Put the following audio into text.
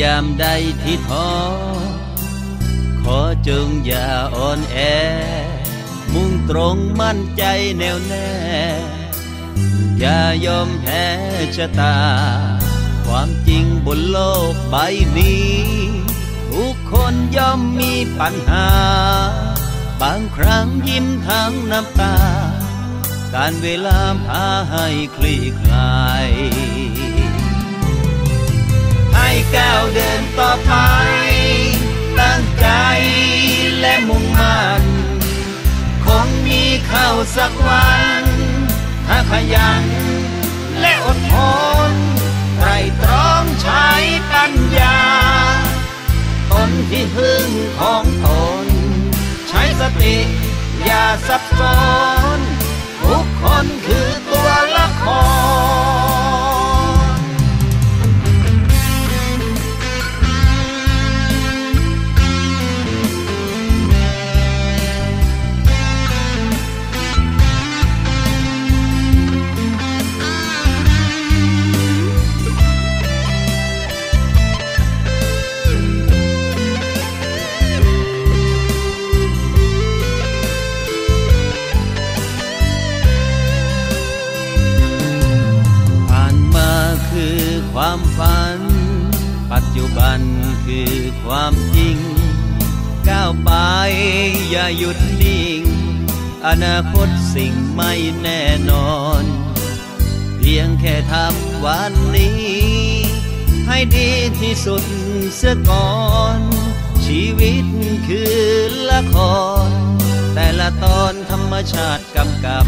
ยามใดที่ท้อ ขอจงอย่าอ่อนแอ มุ่งตรงมั่นใจแน่วแน่ อย่ายอมแพ้ชะตา ความจริงบนโลกใบนี้ ทุกคนย่อมมีปัญหา บางครั้งยิ้มทั้งน้ำตา การเวลาพาให้คลี่คลาย ไปตั้งใจและมุ่งมั่นคงมีเข้าสักวันถ้าขยันและอดทนไตรตรองใช้ปัญญา ตนที่พึ่งของตน ใช้สติอย่าสับสน ความฝัน ปัจจุบันคือความจริง ก้าวไปอย่าหยุดนิ่ง อนาคตสิ่งไม่แน่นอน เพียงแค่ทำวันนี้ ให้ดีที่สุดเสียก่อน ชีวิตคือละคร แต่ละตอนธรรมชาติกำกับ